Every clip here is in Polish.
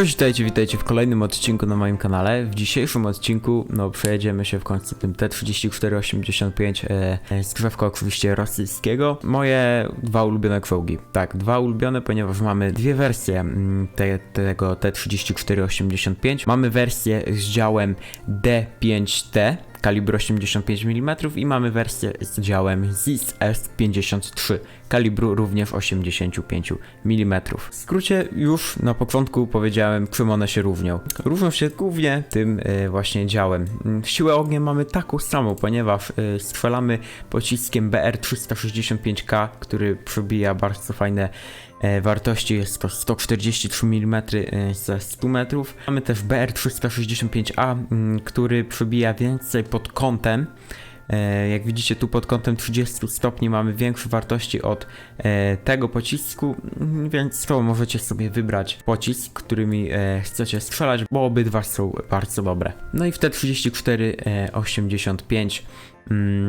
Cześć, witajcie, witajcie w kolejnym odcinku na moim kanale. W dzisiejszym odcinku, no, przejedziemy się w końcu tym T-3485 e, e, z grzewka oczywiście rosyjskiego. Moje dwa ulubione czołgi. Tak, dwa ulubione, ponieważ mamy dwie wersje mm, te, tego T-3485. Mamy wersję z działem D5T, kalibru 85 mm i mamy wersję z działem ZIS S53 kalibru również 85 mm. W skrócie już na początku powiedziałem czym one się różnią. Różnią się głównie tym e, właśnie działem. Mm, Siłę ognia mamy taką samą, ponieważ e, strzelamy pociskiem BR-365K, który przebija bardzo fajne wartości, jest to 143 mm e, ze 100 metrów. Mamy też BR-365A, mm, który przebija więcej pod kątem. E, Jak widzicie tu pod kątem 30 stopni mamy większe wartości od e, tego pocisku, mm, więc to możecie sobie wybrać pocisk, którymi e, chcecie strzelać, bo obydwa są bardzo dobre. No i w T3485 mm,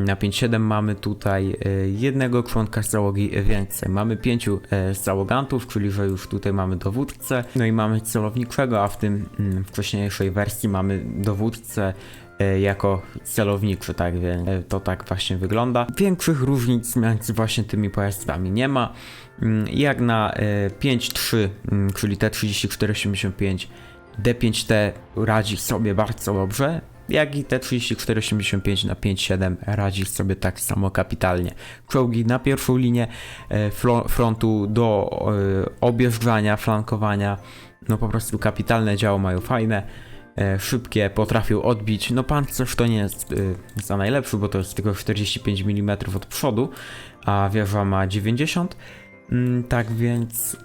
na 5.7 mamy tutaj e, jednego członka załogi więcej. Mamy pięciu e, załogantów, czyli że już tutaj mamy dowódcę, no i mamy celowniczego, a w tym mm, wcześniejszej wersji mamy dowódcę e, jako celowniczy, tak więc e, to tak właśnie wygląda. Większych różnic między właśnie tymi pojazdami nie ma. Mm, Jak na e, 5.3, mm, czyli T3485, D5T radzi sobie bardzo dobrze, jak i T3485 na 5.7 radzi sobie tak samo kapitalnie. Czołgi na pierwszą linię e, frontu do e, objeżdżania, flankowania, no po prostu kapitalne działo mają fajne e, szybkie, potrafią odbić. No pancerz to nie jest za najlepszy, bo to jest tylko 45 mm od przodu, a wieża ma 90. Mm, tak więc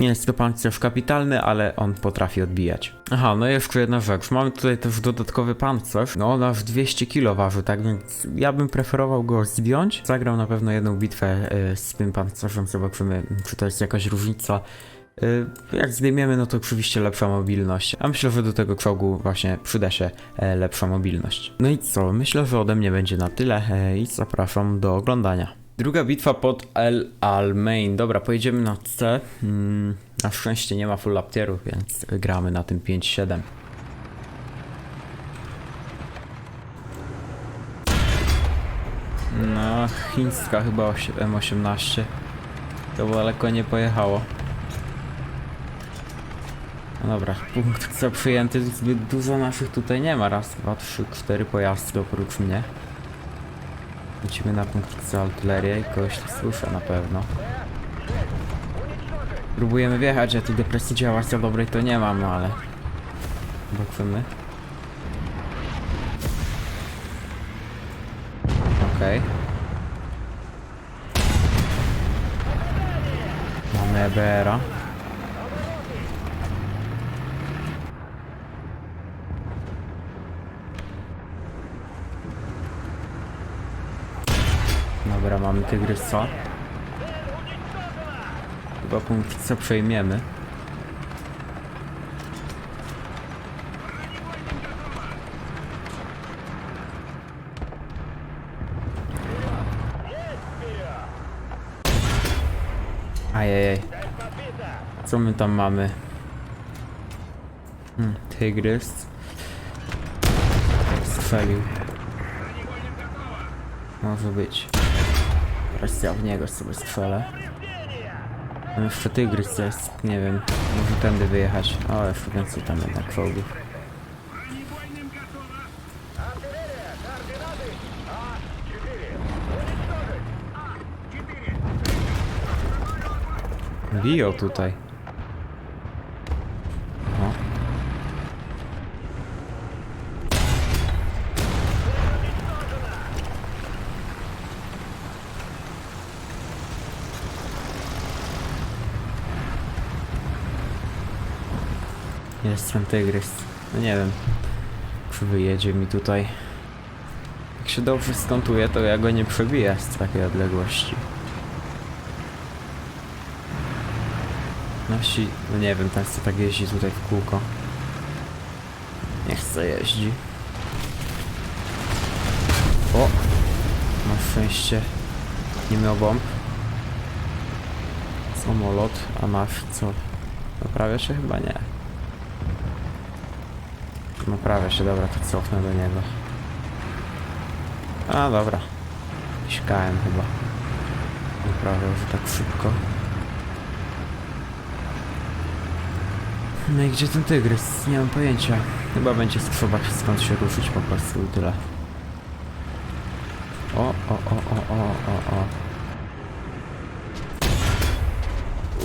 nie jest to pancerz kapitalny, ale on potrafi odbijać. Aha, no jeszcze jedna rzecz. Mamy tutaj też dodatkowy pancerz. No on aż 200 kg waży, tak więc ja bym preferował go zdjąć. Zagrał na pewno jedną bitwę y, z tym pancerzem, zobaczymy czy to jest jakaś różnica. Y, Jak zdejmiemy, no to oczywiście lepsza mobilność. A myślę, że do tego czołgu właśnie przyda się e, lepsza mobilność. No i co? Myślę, że ode mnie będzie na tyle e, i zapraszam do oglądania. Druga bitwa pod El Almain. Dobra, pojedziemy na C. Mm, na szczęście nie ma full laptierów, więc gramy na tym 5-7. No, chińska chyba osie- M18. To daleko nie pojechało. No dobra, punkt co przyjęty, zbyt dużo naszych tutaj nie ma. Raz, dwa, trzy, cztery pojazdy oprócz mnie. Lecimy na punkt C artylerię i kogoś słyszę na pewno. Próbujemy wjechać, a tu depresji działa za dobrej to nie mam, no ale... Zobaczymy. Okej. Mamy E EBR-a. Dobra, mamy tygrysa. Chyba punkt co przejmiemy. Ajajaj. Co my tam mamy? Hmm, tygrys. Strzelił. Może być. Ja w niego sobie strzelę. Jeszcze tygrys jest, nie wiem, może tędy wyjechać. O, jeszcze więcej tam jednak czołgów. Biją tutaj. Jest ten tygrys. No nie wiem, wyjedzie mi tutaj. Jak się dobrze skontuje, to ja go nie przebiję z takiej odległości. Nosi, no nie wiem, ten co tak jeździ tutaj w kółko. Nie chce jeździ. O! Na szczęście nie miał bomb. Samolot, a nasz co? Naprawia się chyba nie. Naprawia się, dobra, to cofnę do niego. A, dobra. Sikałem chyba. Naprawiał, że tak szybko. No i gdzie ten tygrys? Nie mam pojęcia. Chyba będzie spróbować skąd się ruszyć po prostu i tyle. O, o, o, o, o, o, o.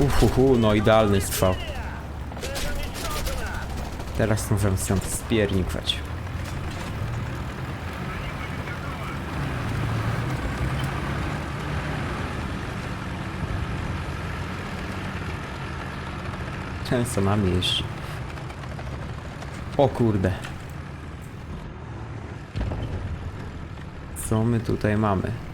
Uhuhu, no idealny strzał. Teraz możemy stąd spiernikwać. Często nami jeździ. O kurde. Co my tutaj mamy?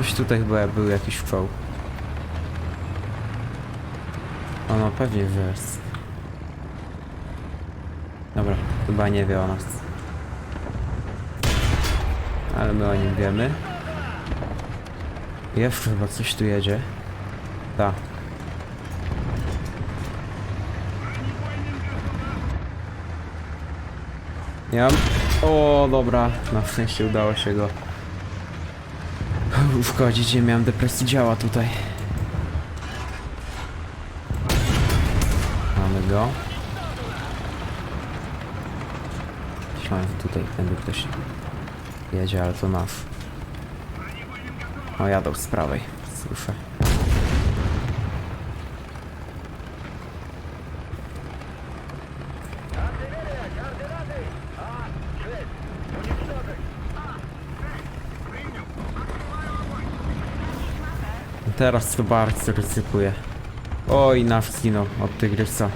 Coś tutaj chyba był jakiś fał. O no pewnie, jest. Dobra, chyba nie wie o nas. Ale my o nim wiemy. Jeszcze chyba coś tu jedzie. Ta. Ja. O, dobra. Na szczęście udało się go uszkodzić. Nie miałem depresji działa tutaj. Mamy go. Myślałem, że tutaj tędy ktoś jedzie, ale to nasz. O, jadą z prawej. Słyszę. Teraz to bardzo ryzykuje. Oj, nasz zginął od tygrysa.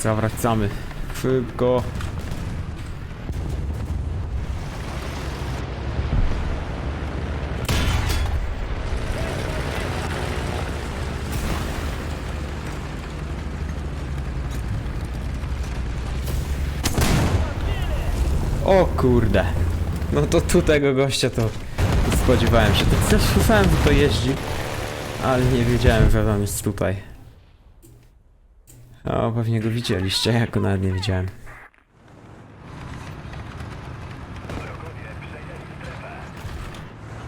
Zawracamy. Szybko. O kurde. No to tu tego gościa to spodziewałem się. To też słyszałem, że to jeździ. Ale nie wiedziałem, że on jest tutaj. O, pewnie go widzieliście, ja go nawet nie widziałem.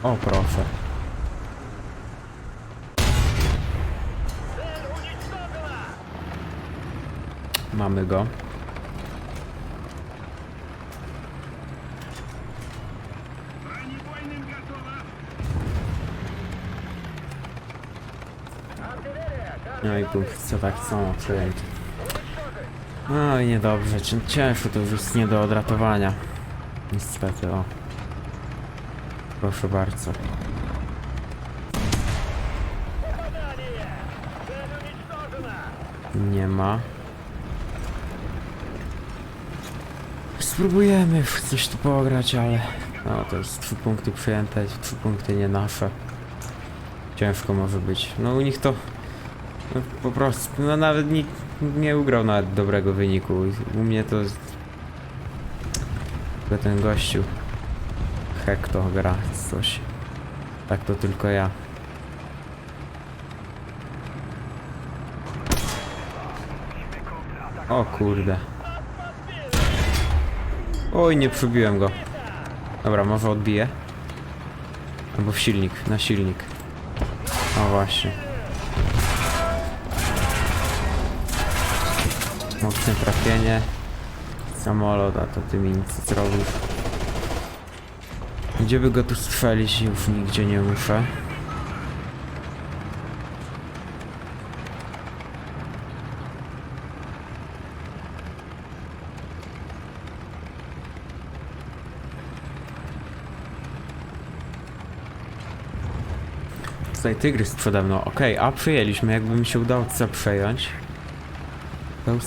O, proszę. Mamy go. No i chcę tak samo. No i niedobrze, Cię- ciężko to już jest nie do odratowania. Niestety, o. Proszę bardzo. Nie ma. Spróbujemy coś tu pograć, ale... No to jest trzy punkty przyjęte, trzy punkty nie nasze. Ciężko może być. No u nich to... No, po prostu, no nawet nikt nie ugrał nawet dobrego wyniku. U mnie to... Tylko ten gościu... Hekto gra coś. Tak to tylko ja. O kurde. Oj, nie przebiłem go. Dobra, może odbiję. Albo w silnik, na silnik. O właśnie. Mocne trafienie. Samolot, a to ty mi nic nie zrobisz. Gdzie by go tu strzelić? Już nigdzie nie muszę. Tutaj tygrys przede mną. Okej, a przyjęliśmy. Jakby mi się udało co przejąć. To już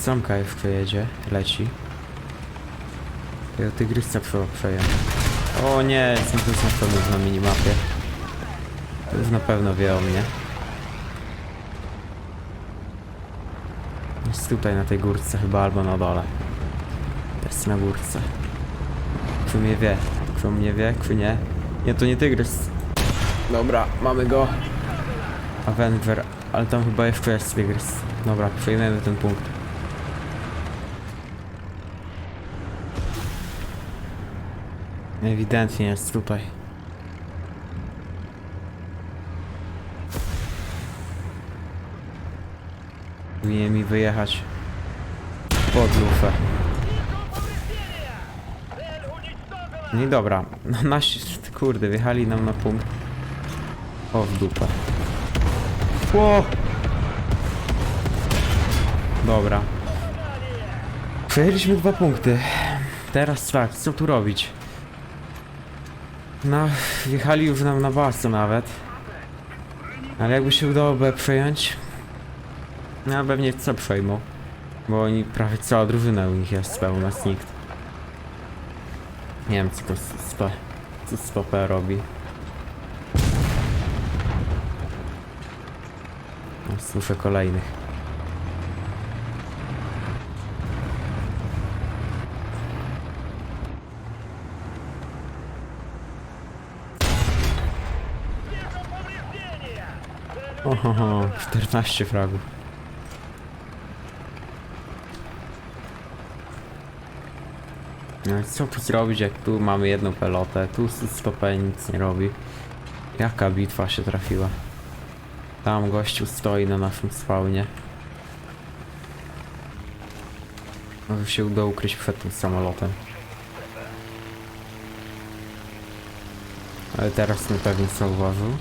przejedzie. Leci. Tego tygrysa trzeba przejąć. O nie, są tu są pewno na minimapie. To już na pewno wie o mnie. Jest tutaj na tej górce chyba albo na dole. Jest na górce. Kto mnie wie? Kto mnie wie? Kto nie? Nie, to nie tygrys. Dobra, mamy go. Avenger, ale tam chyba jest tygrys. Dobra, przejmiemy ten punkt. Ewidentnie jest tutaj. Powinien mi wyjechać pod lufę. No i dobra, no nasi, kurde, wjechali nam na punkt. O, w dupę. Ło! Dobra. Przejęliśmy dwa punkty. Teraz tak, co tu robić? No, wjechali już nam na bazę nawet. Ale jakby się udało B przejąć, no pewnie co przejmą. Bo oni prawie cała drużyna u nich jest, a u nas nikt. Nie wiem co to co stopę robi. Słyszę kolejnych. Oho, 14 fragów. No co tu zrobić, jak tu mamy jedną pelotę, tu stopę nic nie robi. Jaka bitwa się trafiła? Tam gościu stoi na naszym spawnie. Może się uda ukryć przed tym samolotem. Ale teraz mnie pewnie zauważył.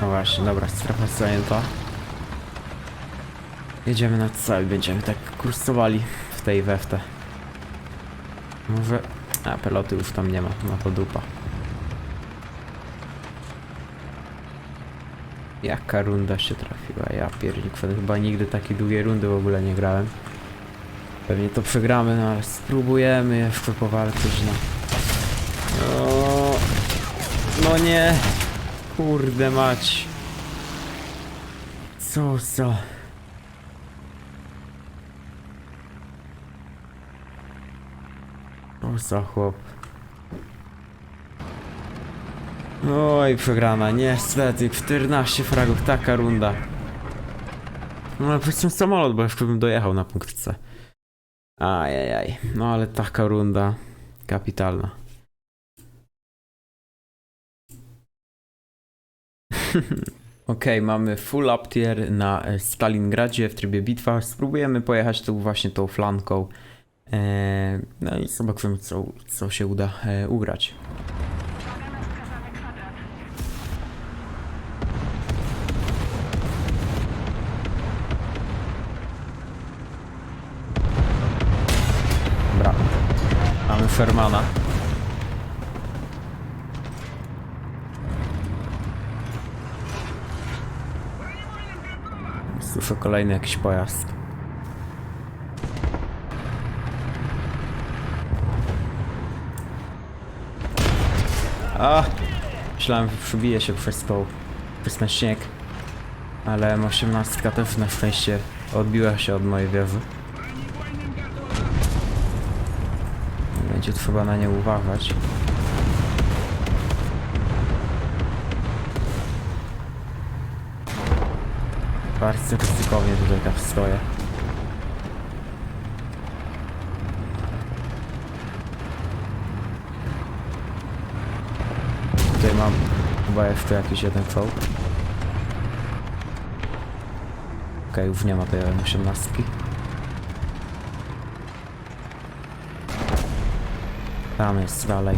No właśnie, dobra, strefa zajęta. Jedziemy na cel, będziemy tak kursowali w tej weftę. Może... A, peloty już tam nie ma, no to dupa. Jaka runda się trafiła, ja piernik, chyba nigdy takiej długiej rundy w ogóle nie grałem. Pewnie to przegramy, no ale spróbujemy jeszcze powalczyć, no. O, no nie! Kurde mać. Co za... O za chłop. Oj, przegrana, niestety, 14 fragów, taka runda. No powiedzmy samolot, bo jeszcze bym dojechał na punkt C. Ajajaj, no ale taka runda kapitalna. Okej, mamy full up tier na Stalingradzie w trybie bitwa. Spróbujemy pojechać tu właśnie tą flanką. E, no i zobaczymy, co, co się uda e, ugrać. Dobra. Mamy Fermana. Słyszę kolejny jakiś pojazd. A! Myślałem, że przybije się przez tą, przez ten śnieg. Ale M18 też na szczęście odbiła się od mojej wieży. Będzie trzeba na nie uważać. Bardzo ryzykownie tutaj tak stoję. Tutaj mam chyba jeszcze jakiś jeden czołg. Okej, już nie ma tej 18. Tam jest dalej.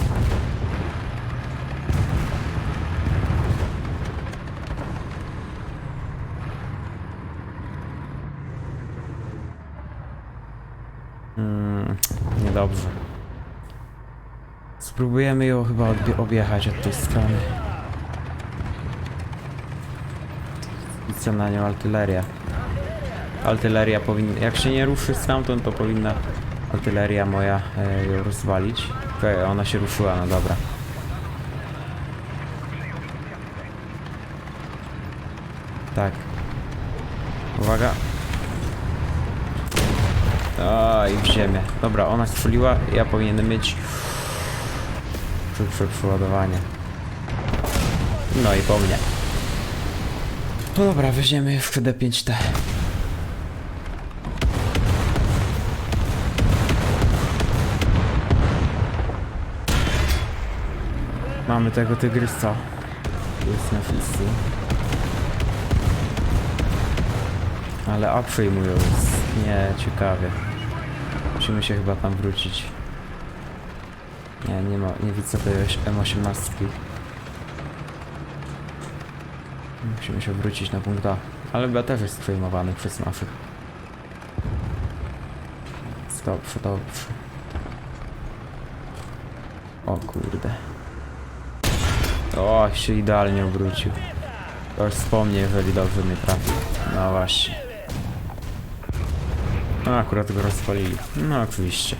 Mm, niedobrze. Spróbujemy ją chyba objechać od tej strony. I co na nią artyleria. Artyleria powinna... Jak się nie ruszy stamtąd, to powinna artyleria moja e, ją rozwalić. Okej, ona się ruszyła, no dobra. Tak. Uwaga. O, i w ziemię. Dobra, ona strzeliła, ja powinienem mieć szybsze przeładowanie. No i po mnie. No dobra, weźmiemy jeszcze D5T. Mamy tego tygrysa. Jest na fisy. Ale A przyjmują, jest nie ciekawie. Musimy się chyba tam wrócić. Nie, nie ma, nie widzę tej M18. Musimy się wrócić na punkt A. Ale B też jest przejmowany przez naszych. Dobrze, dobrze. O kurde. O, się idealnie obrócił. To już wspomnę, jeżeli dobrze mnie. No właśnie. No akurat go rozpalili. No oczywiście.